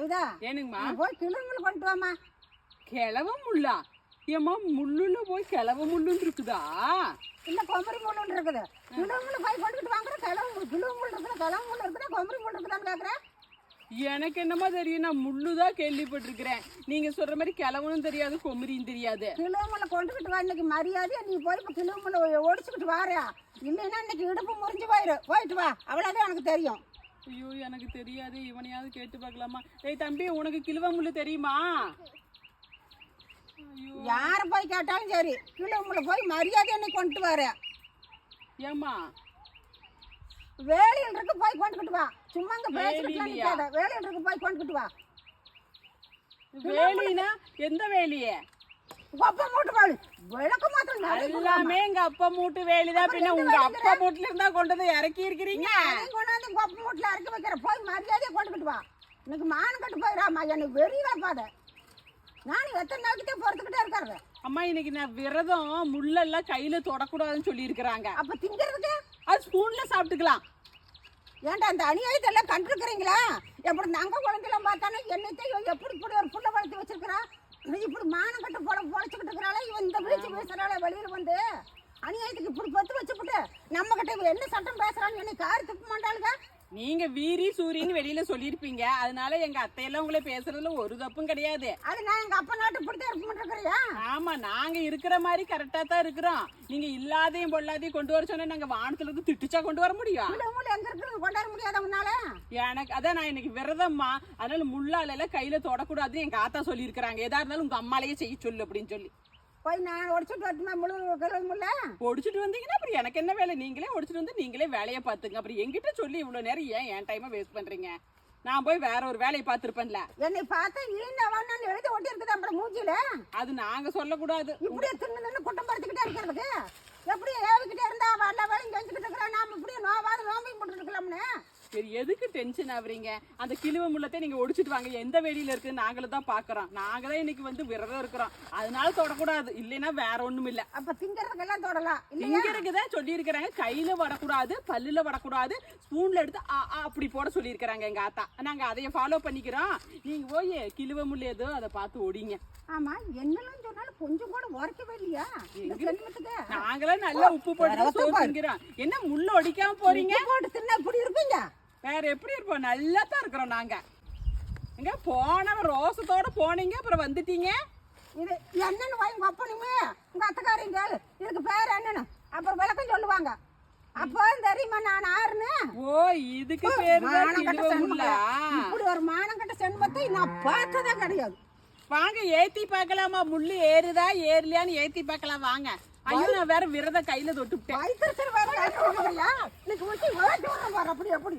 கவிதா ஏனுங்கம்மா போய் கிளம்புல கொண்டு வாமா கிளவ முள்ளா? ஏம்மா முள்ளுல போய் கிளவ முள்ளுன்னு இருக்குதா? இல்ல கொமரி முள்ளு இருக்குது. கிளம்புல போய் கொண்டுட்டு வாங்குற கிளம்பு கிளம்பு இருக்குது? கிளம்பு முள்ளு இருக்குதா? கொமரி முள்ளு இருக்குதான்னு கேக்குறேன் எனக்கு என்னமா தெரியும்? நான் முள்ளுதான் கேள்விப்பட்டிருக்கிறேன். நீங்க சொல்ற மாதிரி கிளவனும் தெரியாது கொமரியும் தெரியாது. கிளம்புல கொண்டுகிட்டு வா இன்னைக்கு மரியாதையா நீ போய் இப்போ கிளம்புல ஒடிச்சுக்கிட்டு வாரியா இல்லைன்னா இன்னைக்கு இடுப்பு முறிஞ்சு போயிரு. போயிட்டு வா. அவ்வளோதான் எனக்கு தெரியும். ஐயோ எனக்கு தெரியாது இவனையாவது கேட்டு பார்க்கலாமா? ஏய் தம்பி உனக்கு கிழுவ முள்ளு தெரியுமா யாரை போய் கேட்டாலும் சரி கிளம்புல போய் மரியாதையா நீ கொண்டு வர. ஏம்மா? வேலையில் இருக்கு போய் கொண்டுக்கிட்டு வா. சும்மா அங்க பேசிக்கிட்டு வேலையில் இருக்கு போய் கொண்டுக்கிட்டு வா. வேலினா எந்த வேலியே? கொப்பை மூட்டு விளக்கு மாத்திரம் எல்லாமே எங்க அப்பா மூட்டு வேலிதான் பின்ன உங்க அப்பா மூட்டுல இருந்தா கொண்டு வந்து இறக்கி இருக்கிறீங்க. அதையும் கொண்டாந்து கொப்பை மூட்டில் இறக்கி வைக்கிற. போய் மரியாதையை கொண்டுக்கிட்டு வா. இன்னைக்கு மானம் கட்டு போயிடாமா எனக்கு வெறி வைப்பாத நான் எத்தனை நாளைக்கு பொறுத்துக்கிட்டே இருக்காரு அம்மா இன்னைக்கு நான் விரதம் முள்ளெல்லாம் கையில தொடக்கூடாதுன்னு சொல்லி இருக்கிறாங்க அப்ப திங்கிறதுக்கு? அது ஸ்பூன்ல சாப்பிட்டுக்கலாம். ஏன்டா அந்த அநியாயத்தை எல்லாம் கண்டிருக்கிறீங்களா எப்படி தங்க குழந்தைலாம் பார்த்தானே என்னத்தையும் எப்படி இப்படி ஒரு புள்ள வளர்த்து வச்சிருக்கிறான் இப்படி மானம் கட்டு போல பொழைச்சிக்கிட்டு இருக்கிறாளே இவன் இந்த வீச்சு பேசுறாளே வெளியில வந்து அநியாயத்துக்கு இப்படி பத்து வச்சுப்புட்டு நம்ம கிட்ட என்ன சட்டம் பேசுறான்னு என்னை காரி துப்ப மாட்டாளுங்க? நீங்க வீரி சூரின்னு வெளியில சொல்லியிருப்பீங்க. அதனால எங்க அத்தையெல்லாம் உங்களை பேசுறதுல ஒரு தப்பும் கிடையாது. அது நான் எங்க அப்பா நாட்டு இப்படித்தான் இருக்க மாட்டேங்கிறியா? ஆமா நாங்க இருக்கிற மாதிரி கரெக்டா தான் இருக்கிறோம். நீங்க இல்லாதையும் பொல்லாதையும் கொண்டு வர சொன்னா நாங்க வானத்துல இருந்து திட்டுச்சா கொண்டு வர முடியும்? எங்க இருக்கிறது கொண்டாட முடியாத உன்னால. எனக்கு அதான் நான் இன்னைக்கு விரதம்மா. அதனால முள்ளால எல்லாம் கையில தொடக்கூடாதுன்னு எங்க ஆத்தா சொல்லியிருக்கிறாங்க. எதா இருந்தாலும் உங்க அம்மாலேயே செய்ய சொல்லு அப்படின்னு சொல்லி. போய் நான் உடச்சிட்டு வரட்டுமா? முழு கிழமை முல்ல ஒடிச்சிட்டு வந்தீங்கன்னா அப்புறம் எனக்கு என்ன வேலை? நீங்களே ஒடிச்சிட்டு வந்து நீங்களே வேலையை பார்த்துங்க. அப்புறம் எங்கிட்ட சொல்லி இவ்வளவு நேரம் ஏன் என் டைமை வேஸ்ட் பண்றீங்க? நான் போய் வேற ஒரு வேலையை பார்த்துருப்பேன்ல. என்னை பார்த்தா ஈண்ட வரணும்னு எழுதி ஒட்டி இருக்குது அப்புறம் மூஞ்சில அது நாங்க சொல்லக்கூடாது. இப்படியே தின்னு குட்டம் படுத்திக்கிட்டே இருக்கிறதுக்கு எப்படி ஏவிக்கிட்டே இருந்தா வரல வேலையும் செஞ்சுக்கிட்டு இருக்கிறா நாம இப்படியே நோவாது நோம்பையும் போட்டு இருக்கலாம்னு சரி எதுக்கு டென்ஷன் ஆகுறீங்க? அந்த கிழுவ முள்ளத்தை நீங்க ஒடிச்சிட்டு வாங்க. எந்த வேலையில இருக்கு நாங்களும் தான் பாக்குறோம் நாங்க தான் இன்னைக்கு வந்து விரதம் இருக்கிறோம். அதனால தொடக்கூடாது. இல்லைன்னா வேற ஒண்ணும் இல்ல. அப்ப திங்கிறதுக்கெல்லாம் தொடலாம். திங்கறதுக்கு தான் சொல்லி இருக்கிறாங்க கையில வரக்கூடாது பல்லுல வரக்கூடாது ஸ்பூன்ல எடுத்து அப்படி போட சொல்லி இருக்கிறாங்க எங்க ஆத்தா. நாங்க அதைய ஃபாலோ பண்ணிக்கிறோம். நீங்க போய் கிழுவ முள்ளு ஏதோ அதை பார்த்து ஒடிங்க. ஆமா என்னெல்லாம் சொன்னாலும் கொஞ்சம் கூட உரைக்கவே இல்லையா? நாங்களும் நல்லா உப்பு போட்டு என்ன முள்ளு ஒடிக்காம போறீங்க? போட்டு தின்னா இப்படி இருப்பீங்க வேற எப்படி இருப்போம்? நல்லா தான் இருக்கிறோம் நாங்க. எங்க? போனவன் ரோசத்தோட போனீங்க அப்புறம் வந்துட்டீங்க. இது என்னன்னு வாங்கி உங்க அப்பனுமே உங்க அத்தைக்காரையும் கேளு. இதுக்கு பேர் என்னன்னு? அப்புறம் விளக்கம் சொல்லுவாங்க. அப்போ தெரியுமா நான் ஆறுன்னு? ஓ இதுக்கு பேரு மானங்கட்ட செண்பகம். இப்படி ஒரு மானங்கட்ட செண்பத்தை நான் பார்த்ததே கிடையாது. வாங்க ஏத்தி பார்க்கலாமா? முள்ளு ஏறுதா ஏறலையான்னு ஏத்தி பார்க்கலாம் வாங்க. ஐயோ நான் வேற விரத கையில தொட்டுவிட்டேன். வயிற்றுச்சல் வேற இன்னைக்கு வேட்டு வர அப்படி எப்படி